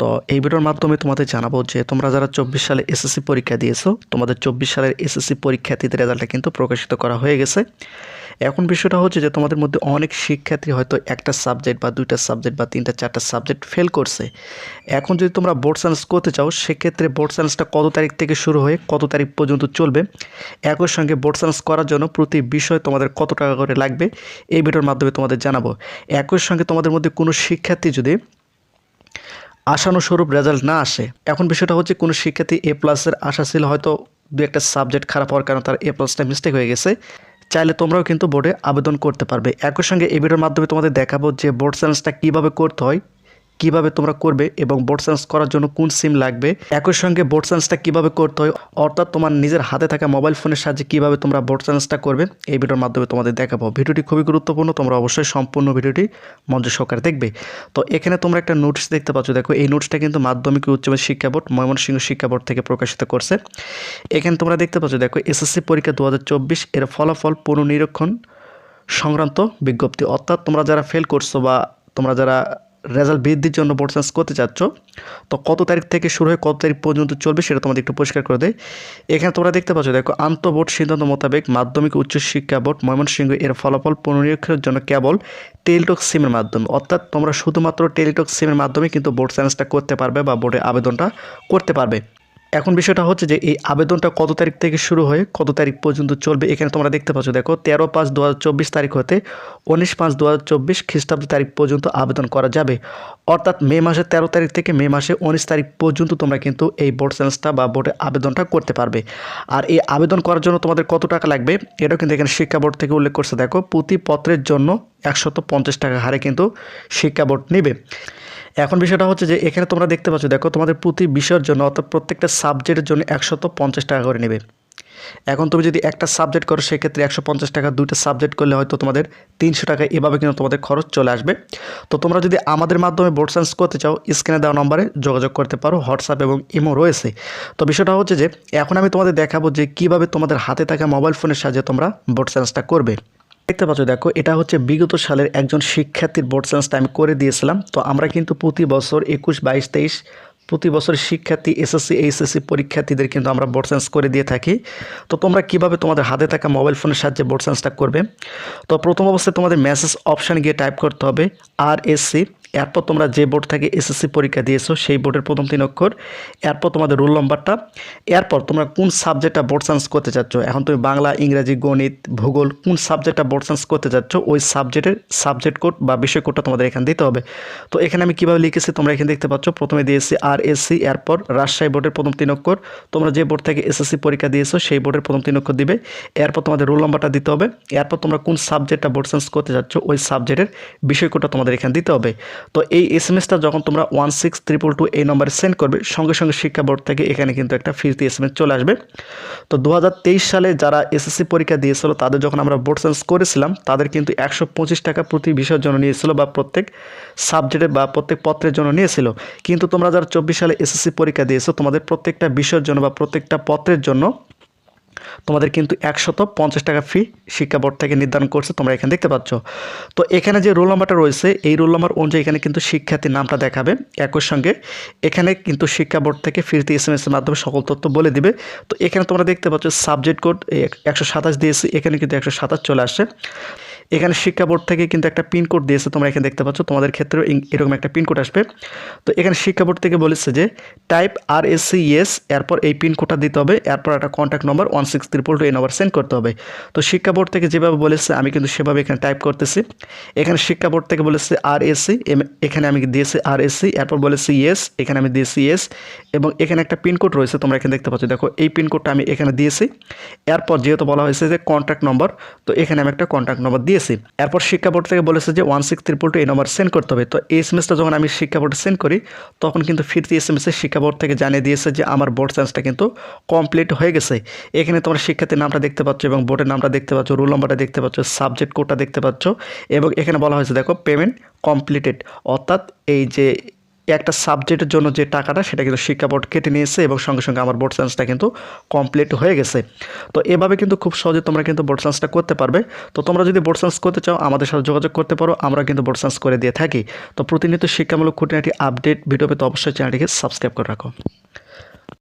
তো এই ভিডিওর মাধ্যমে তোমাদের জানাব যে তোমরা যারা চব্বিশ সালে এসএসসি পরীক্ষা দিয়েছ, তোমাদের চব্বিশ সালের এসএসসি পরীক্ষার্থীদের রেজাল্টটা কিন্তু প্রকাশিত করা হয়ে গেছে। এখন বিষয়টা হচ্ছে যে তোমাদের মধ্যে অনেক শিক্ষার্থী হয়তো একটা সাবজেক্ট বা দুইটা সাবজেক্ট বা তিনটা চারটা সাবজেক্ট ফেল করছে। এখন যদি তোমরা বোর্ড সায়েন্স করতে চাও, সেক্ষেত্রে বোর্ড সায়েন্সটা কত তারিখ থেকে শুরু হয়ে কত তারিখ পর্যন্ত চলবে? একই সঙ্গে বোর্ড সায়েন্স করার জন্য প্রতি বিষয় তোমাদের কত টাকা করে লাগবে? এই ভিডিওর মাধ্যমে তোমাদের জানাব। একই সঙ্গে তোমাদের মধ্যে কোনো শিক্ষার্থী যদি আশানুস্বরূপ রেজাল্ট না আসে। এখন বিষয়টা হচ্ছে কোনো শিক্ষার্থী এ প্লাসের আশা ছিল হয়তো দু একটা সাবজেক্ট খারাপ হওয়ার কারণে তার এ প্লাসটা মিস্টেক হয়ে গেছে। চাইলে তোমরাও কিন্তু বোর্ডে আবেদন করতে পারবে। একই সঙ্গে এই ভিডিওর মাধ্যমে তোমাদের দেখাবো যে বোর্ড চ্যালেঞ্জটা কীভাবে করতে হয়। কীভাবে তোমরা করবে এবং বোর্ড সায়েন্স করার জন্য কোন সিম লাগবে? একই সঙ্গে বোর্ড সায়েন্সটা কীভাবে করতে হয়? অর্থাৎ তোমার নিজের হাতে থাকা মোবাইল ফোনের সাহায্যে কীভাবে তোমরা বোর্ড সায়েন্সটা করবে? এই ভিডিওর মাধ্যমে তোমাদের দেখাবো। ভিডিওটি খুবই গুরুত্বপূর্ণ। তোমরা অবশ্যই সম্পূর্ণ ভিডিওটি মঞ্চ সহকারে দেখবে। তো এখানে তোমরা একটা নোটস দেখতে পাচ্ছ। দেখো, এই নোটসটা কিন্তু মাধ্যমিক উচ্চ শিক্ষা বোর্ড, ময়মনসিংহ শিক্ষা বোর্ড থেকে প্রকাশিত করছে। এখানে তোমরা দেখতে পাচ্ছ, দেখো, এসএসসি পরীক্ষা দু হাজার চব্বিশ, এর ফলাফল পুনর্নিরীক্ষণ সংক্রান্ত বিজ্ঞপ্তি। অর্থাৎ তোমরা যারা ফেল করছ বা তোমরা যারা রেজাল্ট বৃদ্ধির জন্য বোর্ড সায়েন্স করতে চাচ্ছ, তো কত তারিখ থেকে শুরু হয়ে কত তারিখ পর্যন্ত চলবে সেটা তোমাদের একটু পরিষ্কার করে দেয় এখানে তোমরা দেখতে পাচ্ছ, দেখো, আন্তঃবোর্ড সিদ্ধান্ত মোতাবেক মাধ্যমিক উচ্চশিক্ষা বোর্ড ময়মনসিংহ এর ফলাফল পুনরীক্ষণের জন্য কেবল টেলিটক সিমের মাধ্যমে। অর্থাৎ তোমরা শুধুমাত্র টেলিটক সিমের মাধ্যমে কিন্তু বোর্ড সায়েন্সটা করতে পারবে বা বোর্ডে আবেদনটা করতে পারবে। এখন বিষয়টা হচ্ছে যে এই আবেদনটা কত তারিখ থেকে শুরু হয়ে, কত তারিখ পর্যন্ত চলবে এখানে তোমরা দেখতে পাচ্ছ, দেখো, তেরো পাঁচ দু তারিখ হতে উনিশ পাঁচ দু খ্রিস্টাব্দ তারিখ পর্যন্ত আবেদন করা যাবে। অর্থাৎ মে মাসের তেরো তারিখ থেকে মে মাসে উনিশ তারিখ পর্যন্ত তোমরা কিন্তু এই বোর্ড সায়েন্সটা বা বোর্ডে আবেদনটা করতে পারবে। আর এই আবেদন করার জন্য তোমাদের কত টাকা লাগবে, এটাও কিন্তু এখানে শিক্ষা বোর্ড থেকে উল্লেখ করছে, দেখো প্রতি পত্রের জন্য একশত পঞ্চাশ টাকা হারে কিন্তু শিক্ষা বোর্ড নেবে। এখন বিষয়টা হচ্ছে যে এখানে তোমরা দেখতে পাচ্ছ, দেখো তোমাদের প্রতি বিষয়ের জন্য অর্থাৎ প্রত্যেকটা সাবজেক্টের জন্য একশত পঞ্চাশ টাকা করে নেবে। এখন তুমি যদি একটা সাবজেক্ট করো, সেক্ষেত্রে একশো পঞ্চাশ টাকা, দুইটা সাবজেক্ট করলে হয়তো তোমাদের তিনশো টাকা, এভাবে কিন্তু তোমাদের খরচ চলে আসবে। তো তোমরা যদি আমাদের মাধ্যমে বোর্ড সায়েন্স করতে চাও স্ক্রিনে দেওয়া নম্বরে যোগাযোগ করতে পারো হোয়াটসঅ্যাপ এবং ইমো রয়েছে। তো বিষয়টা হচ্ছে যে, এখন আমি তোমাদের দেখাবো যে কীভাবে তোমাদের হাতে থাকা মোবাইল ফোনের সাহায্যে তোমরা বোর্ড সায়েন্সটা করবে। দেখতে পাচ্ছ, দেখো, এটা হচ্ছে বিগত সালের একজন শিক্ষার্থীর বোর্ড সেন্স আমি করে দিয়েছিলাম। তো আমরা কিন্তু প্রতি বছর একুশ, বাইশ, তেইশ, প্রতি বছর শিক্ষার্থী এসএসসি এইচএসসি পরীক্ষার্থীদের কিন্তু আমরা বোর্ড সায়েন্স করে দিয়ে থাকি। তো তোমরা কীভাবে তোমাদের হাতে থাকা মোবাইল ফোনের সাহায্যে বোর্ড সায়েন্সটা করবে? তো প্রথম অবস্থায় তোমাদের মেসেজ অপশান গিয়ে টাইপ করতে হবে আর এসসি এরপর তোমরা যে বোর্ড থেকে এসএসসি পরীক্ষা দিয়েছ, সেই বোর্ডের প্রথম তিন অক্ষর, এরপর তোমাদের রোল নম্বরটা এরপর তোমরা কোন সাবজেক্টটা বোর্ড সায়েন্স করতে চাচ্ছ? এখন তুমি বাংলা, ইংরাজি, গণিত, ভূগোল, কোন সাবজেক্টটা বোর্ড সায়েন্স করতে চাচ্ছ? ওই সাবজেক্টের সাবজেক্ট কোড বা বিষয় কোডটা তোমাদের এখানে দিতে হবে। তো এখানে আমি কীভাবে লিখেছি তোমরা এখানে দেখতে পাচ্ছ, প্রথমে দিয়েছি আর এসসি এরপর রাজশাহী বোর্ডের প্রথম তিন অক্ষর, তোমরা যে বোর্ড থেকে এসএসসি পরীক্ষা দিয়েছ, সেই বোর্ডের প্রথম তিন অক্ষর দিবে। এরপর তোমাদের রোল নম্বরটা দিতে হবে। এরপর তোমরা কোন সাবজেক্টটা বোর্ড সায়েন্স করতে চাচ্ছ, ওই সাবজেক্টের বিষয় কোডটা তোমাদের এখানে দিতে হবে। তো এই এস এম এসটা যখন তোমরা ওয়ান সিক্স ট্রিপল টু এই নম্বরে সেন্ড করবে, সঙ্গে সঙ্গে শিক্ষা বোর্ড থেকে এখানে কিন্তু একটা ফিরতি এস এম এস চলে আসবে। তো দু হাজার তেইশ সালে যারা এসএসসি পরীক্ষা দিয়েছিল, তাদের যখন আমরা বোর্ড সায়েন্স করেছিলাম, তাদের কিন্তু একশো পঁচিশ টাকা প্রতি বিষয়ের জন্য নিয়েছিল বা প্রত্যেক সাবজেক্টের বা প্রত্যেক পত্রের জন্য নিয়েছিল। কিন্তু তোমরা যারা চব্বিশ সালে এসএসসি পরীক্ষা দিয়েছ, তোমাদের প্রত্যেকটা বিষয়ের জন্য বা প্রত্যেকটা পত্রের জন্য তোমাদের কিন্তু একশত পঞ্চাশ টাকা ফি শিক্ষা বোর্ড থেকে নির্ধারণ করছে, তোমরা এখানে দেখতে পাচ্ছ। তো এখানে যে রোল নাম্বারটা রয়েছে, এই রোল নাম্বার অনুযায়ী এখানে কিন্তু শিক্ষার্থীর নামটা দেখাবে। একই সঙ্গে এখানে কিন্তু শিক্ষা বোর্ড থেকে ফিরতি এস এম এসের মাধ্যমে সকল তথ্য বলে দিবে। তো এখানে তোমরা দেখতে পাচ্ছ সাবজেক্ট কোড একশো সাতাশ দিয়েছি, এখানে কিন্তু একশো সাতাশ চলে আসছে। এখানে শিক্ষা বোর্ড থেকে কিন্তু একটা পিনকোড দিয়েছে, তোমরা এখানে দেখতে পাচ্ছ। তোমাদের ক্ষেত্রেও এরকম একটা পিনকোড আসবে। তো এখানে শিক্ষা বোর্ড থেকে বলেছে যে টাইপ আর এস এরপর এই পিনকোডটা দিতে হবে, এরপর একটা contact number one six triple two এই নম্বর সেন্ড করতে হবে। তো শিক্ষা বোর্ড থেকে যেভাবে বলেছে, আমি কিন্তু সেভাবে এখানে টাইপ করতেছি। এখানে শিক্ষা বোর্ড থেকে বলেছে আর এস সি এখানে আমি দিয়েছি আর এস এরপর বলেছি ইয়েস এখানে আমি দিয়েছি ইয়েস এবং এখানে একটা পিনকোড রয়েছে, তোমরা এখানে দেখতে পাচ্ছ। দেখো, এই পিনকোডটা আমি এখানে দিয়েছি। এরপর যেহেতু বলা হয়েছে যে কন্ট্যাক্ট নম্বর তো এখানে আমি একটা কন্ট্যাক্ট নম্বর দিয়েছি এরপর শিক্ষা বোর্ড থেকে বলেছে যে ওয়ান সিক্স ত্রিপল টু এই নম্বর সেন্ড করতে হবে। তো এই এস এম এসটা যখন আমি শিক্ষা বোর্ডে সেন্ড করি, তখন কিন্তু ফিরতি এস এম শিক্ষা বোর্ড থেকে জানিয়ে দিয়েছে যে আমার বোর্ড সায়েন্সটা কিন্তু কমপ্লিট হয়ে গেছে। এখানে তোমার শিক্ষার্থীর নামটা দেখতে পাচ্ছ এবং বোর্ডের নামটা দেখতে পাচ্ছ রোল নম্বরটা দেখতে পাচ্ছ সাবজেক্ট কোডটা দেখতে পাচ্ছ এবং এখানে বলা হয়েছে, দেখো পেমেন্ট কমপ্লিটেড অর্থাৎ এই যে একটা সাবজেক্টের জন্য যে টাকাটা, সেটা কিন্তু শিক্ষা বোর্ড কেটে নিয়েছে এবং সঙ্গে সঙ্গে আমার বোর্ড চান্সটা কিন্তু কমপ্লিট হয়ে গেছে। তো এভাবে কিন্তু খুব সহজে তোমরা কিন্তু বোর্ড চান্সটা করতে পারবে। তো তোমরা যদি বোর্ড চান্স করতে চাও, আমাদের সাথে যোগাযোগ করতে পারো, আমরা কিন্তু বোর্ড চান্স করে দিয়ে থাকি। তো প্রতিনিয়ত শিক্ষামূলক খুঁটিনাটি আপডেট ভিডিও পেতে অবশ্যই চ্যানেলটিকে সাবস্ক্রাইব করে রাখো।